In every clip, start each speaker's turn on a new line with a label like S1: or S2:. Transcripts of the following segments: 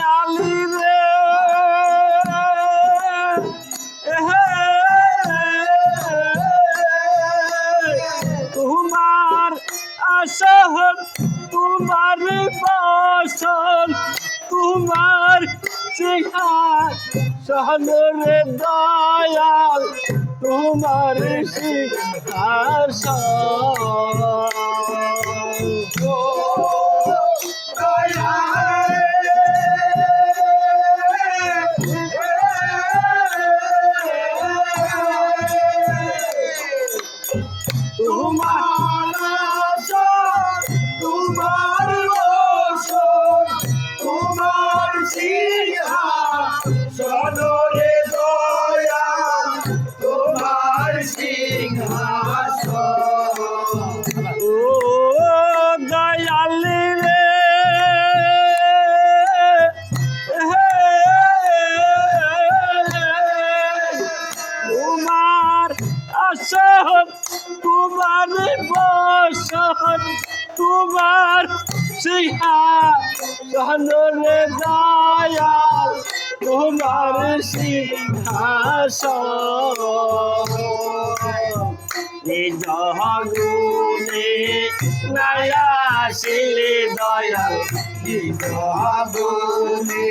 S1: দয়ালি রে। তোমার আসহন তোমার বসন তোমার সিংহার সহনরে দয়াল তোমার তোমার তোমার সিংহাসনরে দয়া তোমার তোমার সিংহাসন নিজ গুণে নয়াসিলে দয়াল নিজ গুণে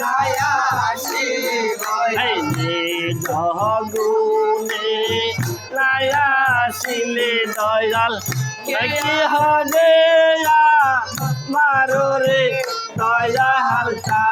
S1: নয়াসিলে দয়াল নিজ গুণে নয়াসিলে দয়াল কি হবে মারো রে দয়া হালকা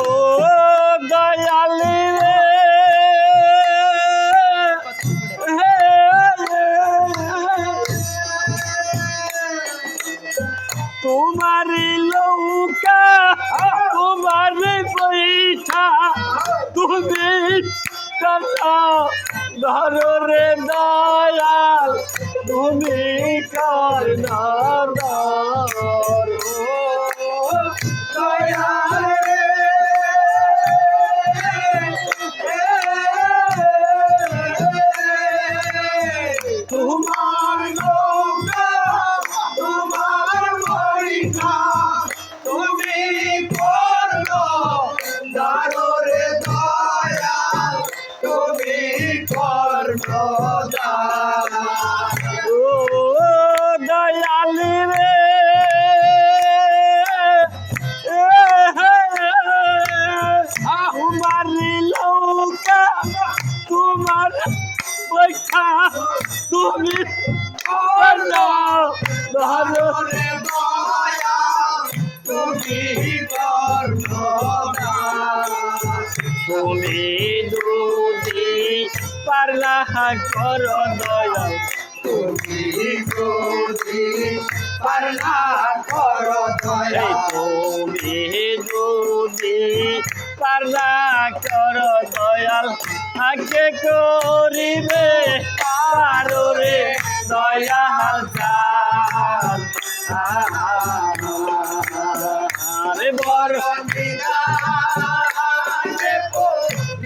S1: লৌকা তোমার বৈঠা তুমি কটা ধরো রে দয়াল তুমি তুমি তুমি যদি পারলা কর দয়া। তুমি যদি পারলা কর দয়া তুমি যদি পারলা আগে করিবে পারো রে দয়া হালকা